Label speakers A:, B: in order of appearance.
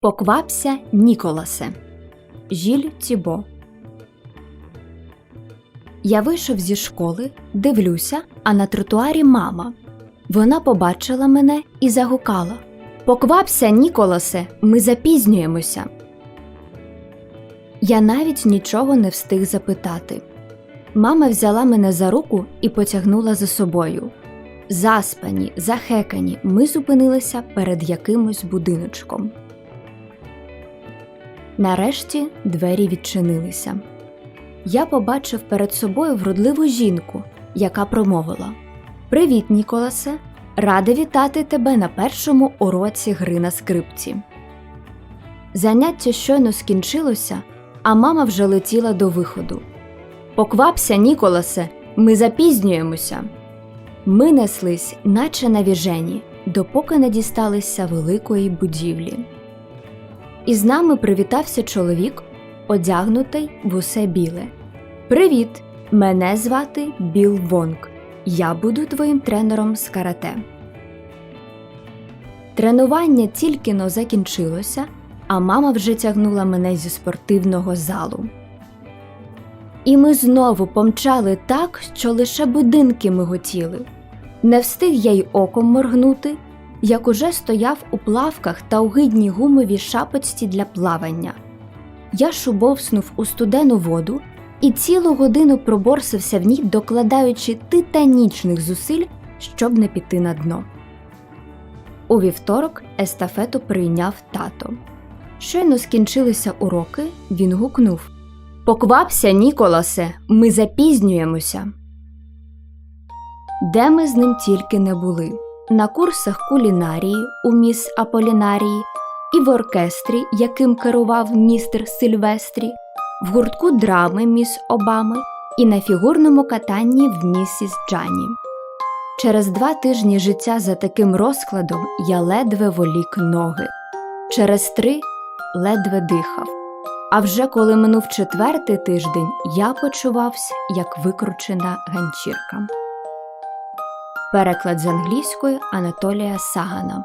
A: Поквапся Ніколасе. Жіль Тібо. Я вийшов зі школи, дивлюся, а на тротуарі мама. Вона побачила мене і загукала: Поквапся, Ніколасе, ми запізнюємося. Я навіть нічого не встиг запитати. Мама взяла мене за руку і потягнула за собою. Заспані, захекані, ми зупинилися перед якимось будиночком. Нарешті двері відчинилися. Я побачив перед собою вродливу жінку, яка промовила: Привіт, Ніколасе! Рада вітати тебе на першому уроці гри на скрипці. Заняття щойно скінчилося, а мама вже летіла до виходу. Поквапся, Ніколасе, ми запізнюємося. Ми неслись, наче на віжені, допоки не дісталися великої будівлі. І з нами привітався чоловік, одягнутий в усе біле. Привіт! Мене звати Біл Вонг. Я буду твоїм тренером з карате. Тренування тільки но закінчилося, а мама вже тягнула мене зі спортивного залу. І ми знову помчали так, що лише будинки миготіли. Не встиг я й оком моргнути, як уже стояв у плавках та огидній гумовій шапочці для плавання. Я шубовснув у студену воду і цілу годину проборсився в ній, докладаючи титанічних зусиль, щоб не піти на дно. У вівторок естафету прийняв тато. Щойно скінчилися уроки, він гукнув Поквапся, Ніколасе, ми запізнюємося. Де ми з ним тільки не були на курсах кулінарії у міс Аполінарії, і в оркестрі, яким керував містер Сильвестрі, в гуртку драми міс Обами і на фігурному катанні в місіс Джані. Через два тижні життя за таким розкладом я ледве волік ноги, через три ледве дихав. А вже коли минув четвертий тиждень, я почувався як викручена ганчірка. Переклад з англійської Анатолія Сагана